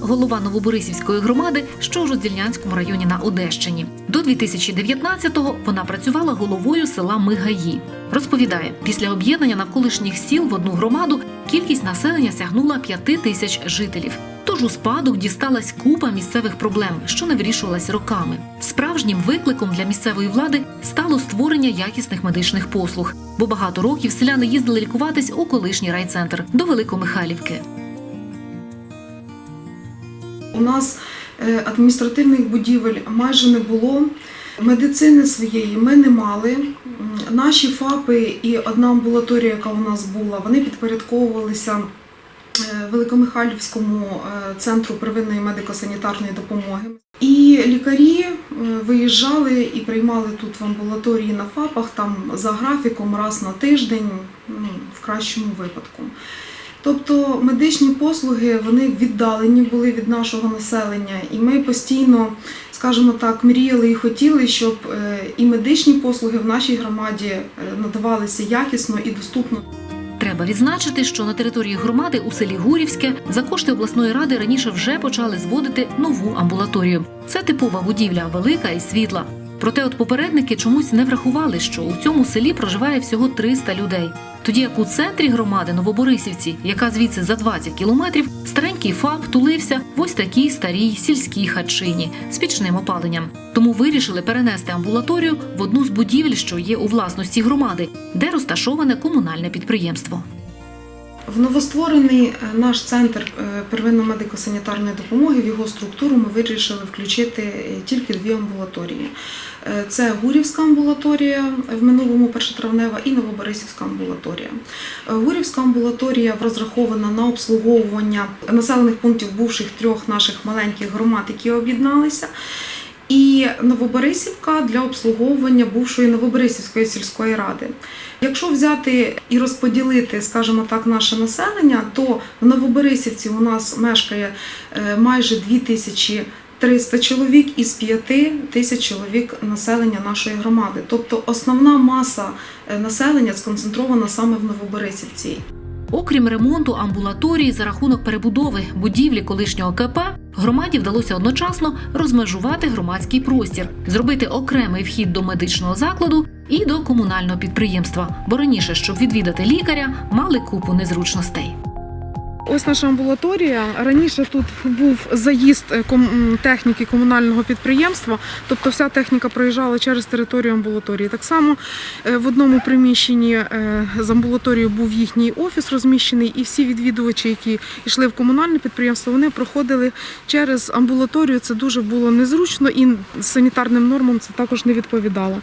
Голова Новоборисівської громади, що у Роздільнянському районі на Одещині. До 2019-го вона працювала головою села Мигаї. Розповідає, після об'єднання навколишніх сіл в одну громаду кількість населення сягнула 5 тисяч жителів. Тож у спадок дісталась купа місцевих проблем, що не вирішувалась роками. Справжнім викликом для місцевої влади стало створення якісних медичних послуг, бо багато років селяни їздили лікуватись у колишній райцентр до Великомихайлівки. У нас е, адміністративних будівель майже не було. Медицини своєї ми не мали. Наші ФАПи і одна амбулаторія, яка у нас була, вони підпорядковувалися е, Великомихайлівському е, центру первинної медико-санітарної допомоги. І лікарі виїжджали і приймали тут в амбулаторії на ФАПах там за графіком раз на тиждень, ну, в кращому випадку. Тобто медичні послуги вони віддалені були від нашого населення, і ми постійно, скажімо так, мріяли і хотіли, щоб е, і медичні послуги в нашій громаді е, надавалися якісно і доступно. Треба відзначити, що на території громади у селі Гурівське за кошти обласної ради раніше вже почали зводити нову амбулаторію. Це типова будівля, велика і світла. Проте от попередники чомусь не врахували, що у цьому селі проживає всього 300 людей. Тоді як у центрі громади Новоборисівці, яка звідси за 20 кілометрів, старенький ФАП тулився в ось такій старій сільській хатчині з пічним опаленням. Тому вирішили перенести амбулаторію в одну з будівель, що є у власності громади, де розташоване комунальне підприємство. В новостворений е, наш центр е, первинної медико-санітарної допомоги в його структуру ми вирішили включити е, тільки дві амбулаторії. Це Гурівська амбулаторія в минулому першотравнева і Новоборисівська амбулаторія. Гурівська амбулаторія розрахована на обслуговування населених пунктів бувших трьох наших маленьких громад, які об'єдналися. І Новоборисівка для обслуговування бувшої Новоборисівської сільської ради. Якщо взяти і розподілити, скажімо так, наше населення, то в Новоборисівці у нас мешкає е, майже 2300 чоловік із 5 тисяч чоловік населення нашої громади. Тобто основна маса е, населення сконцентрована саме в Новоборисівці. Окрім ремонту амбулаторії за рахунок перебудови будівлі колишнього КП, громаді вдалося одночасно розмежувати громадський простір, зробити окремий вхід до медичного закладу і до комунального підприємства. Бо раніше, щоб відвідати лікаря, мали купу незручностей. Ось наша амбулаторія. Раніше тут був заїзд е, техніки комунального підприємства, тобто вся техніка проїжджала через територію амбулаторії. Так само е, в одному приміщенні е, з амбулаторією був їхній офіс розміщений, і всі відвідувачі, які йшли в комунальне підприємство, вони проходили через амбулаторію. Це дуже було незручно і санітарним нормам це також не відповідало.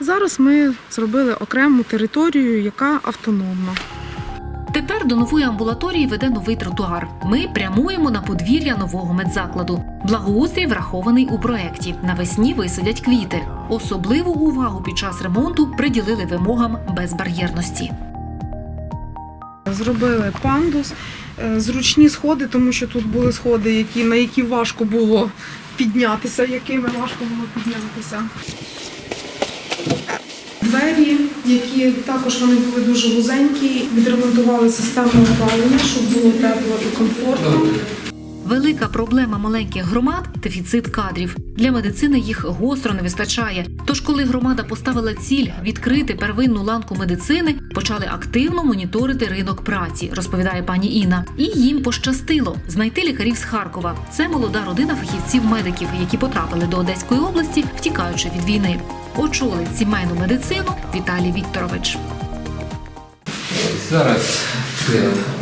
Зараз ми зробили окрему територію, яка автономна. Тепер до нової амбулаторії веде новий тротуар. Ми прямуємо на подвір'я нового медзакладу. Благоустрій врахований у проєкті. Навесні висадять квіти. Особливу увагу під час ремонту приділили вимогам безбар'єрності. Зробили пандус, е, зручні сходи, тому що тут були сходи, які, на які важко було піднятися, якими важко було піднятися. Двері, які також вони були дуже вузенькі, відремонтували систему опалення, щоб було тепло і комфортно. Велика проблема маленьких громад дефіцит кадрів. Для медицини їх гостро не вистачає. Тож, коли громада поставила ціль відкрити первинну ланку медицини, почали активно моніторити ринок праці, розповідає пані Інна. І їм пощастило знайти лікарів з Харкова. Це молода родина фахівців-медиків, які потрапили до Одеської області, втікаючи від війни. Очолить сімейну медицину Віталій Вікторович. Зараз це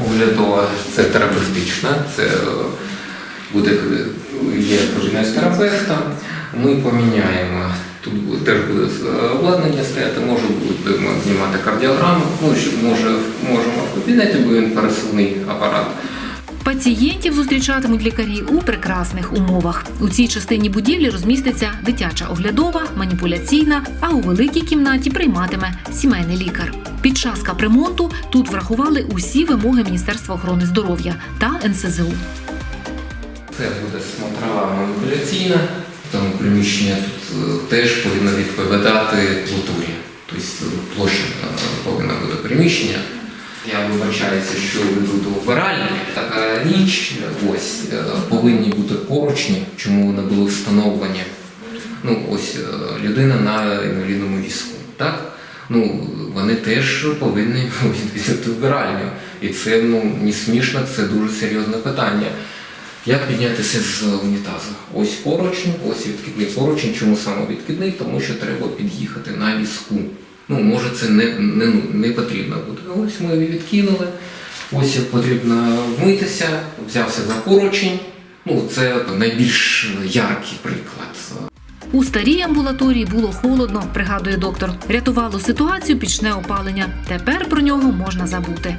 оглядова, це терапевтична, це е, буде є кожен терапевта. Ми поміняємо. Тут теж буде е, обладнання стояти, може будемо знімати кардіограму, ну, може, можемо в кабінеті, буде пересувний апарат. Пацієнтів зустрічатимуть лікарі у прекрасних умовах. У цій частині будівлі розміститься дитяча оглядова, маніпуляційна, а у великій кімнаті прийматиме сімейний лікар. Під час капремонту тут врахували усі вимоги Міністерства охорони здоров'я та НСЗУ. Це буде смотрова маніпуляційна, тому приміщення тут е, теж повинно відповідати культурі. Тобто площа е, повинна бути приміщення Я вибачаюся, що ви тут вбиральні. Річ, ось е, повинні бути поручні, чому вони були встановлені. Ну, ось е, людина на інвалідному візку, так? Ну, вони теж повинні відвідати вбиральню. І це ну, не смішно, це дуже серйозне питання. Як піднятися з унітазу? Ось поручень, ось відкидний поручень. Чому саме відкидний? Тому що треба під'їхати на візку. Ну, може, це не, не, ну, не потрібно буде. Ось ми її відкинули. Ось як потрібно вмитися, взявся за поручень. Ну, це найбільш яркий приклад. У старій амбулаторії було холодно, пригадує доктор. Рятувало ситуацію пічне опалення. Тепер про нього можна забути.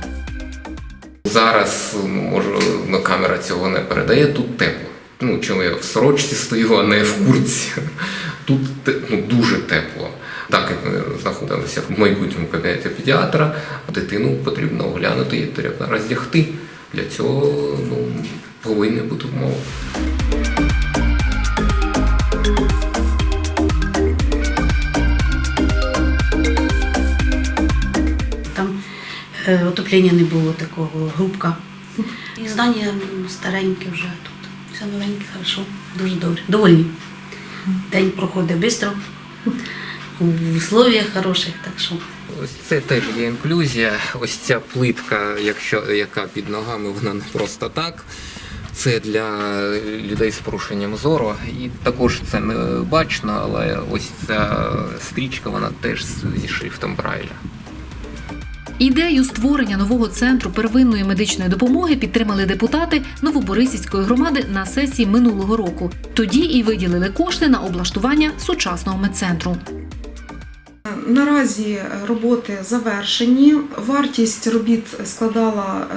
Зараз ну, може ну, камера цього не передає, тут тепло. Ну, чому я в сорочці стою, а не в курці. Тут ну, дуже тепло. Так як ми знаходимося в майбутньому кабінеті педіатра, дитину потрібно оглянути і треба роздягти. Для цього ну, повинні бути умови. Там е, отоплення не було такого, грубка. І здання стареньке вже тут. Все новеньке, хорошо, дуже добре. Довольні. День проходить швидко, в условиях хороших, так що. Ось це теж є інклюзія. Ось ця плитка, якщо, яка під ногами, вона не просто так. Це для людей з порушенням зору. І також це не бачно, але ось ця стрічка, вона теж зі шрифтом Брайля. Ідею створення нового центру первинної медичної допомоги підтримали депутати Новоборисівської громади на сесії минулого року. Тоді і виділили кошти на облаштування сучасного медцентру. Наразі е, роботи завершені. Вартість робіт складала е,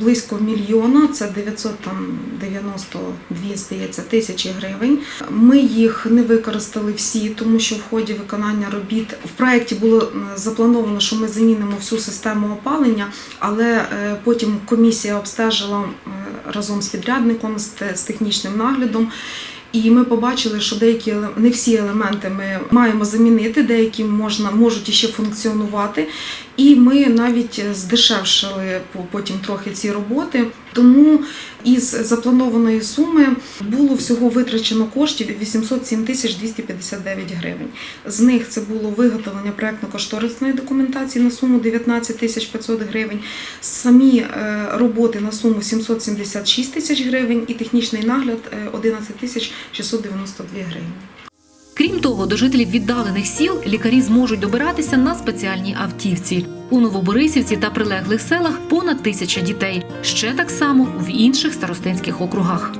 близько мільйона, це 992, здається, тисячі гривень. Ми їх не використали всі, тому що в ході виконання робіт в проєкті було заплановано, що ми замінимо всю систему опалення, але е, потім комісія обстежила е, разом з підрядником, з технічним наглядом. І ми побачили, що деякі не всі елементи ми маємо замінити, деякі можна можуть іще функціонувати. І ми навіть здешевшили по- потім трохи ці роботи. Тому із запланованої суми було всього витрачено коштів 807 тисяч 259 гривень. З них це було виготовлення проектно-кошторисної документації на суму 19 тисяч 500 гривень, самі е, роботи на суму 776 тисяч гривень і технічний нагляд е, 11 тисяч 692 гривень. Крім того, до жителів віддалених сіл лікарі зможуть добиратися на спеціальній автівці. У Новоборисівці та прилеглих селах понад тисяча дітей. Ще так само в інших старостинських округах.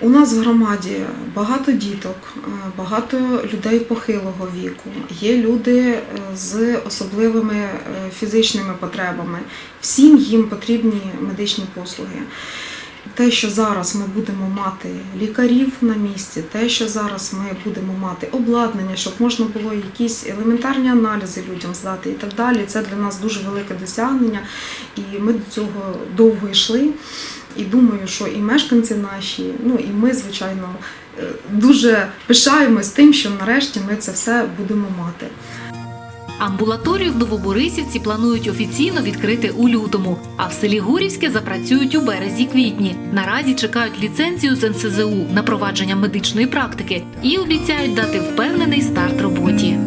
У нас в громаді багато діток, е, багато людей похилого віку. Є люди е, з особливими е, фізичними потребами. Всім їм потрібні медичні послуги. Те, що зараз ми будемо мати лікарів на місці, те, що зараз ми будемо мати обладнання, щоб можна було якісь елементарні аналізи людям здати і так далі. Це для нас дуже велике досягнення, і ми до цього довго йшли. І думаю, що і мешканці наші, ну і ми, звичайно, е, дуже пишаємось тим, що нарешті ми це все будемо мати. Амбулаторію в Новоборисівці планують офіційно відкрити у лютому, а в селі Гурівське запрацюють у березі-квітні. Наразі чекають ліцензію з НСЗУ на провадження медичної практики і обіцяють дати впевнений старт роботі.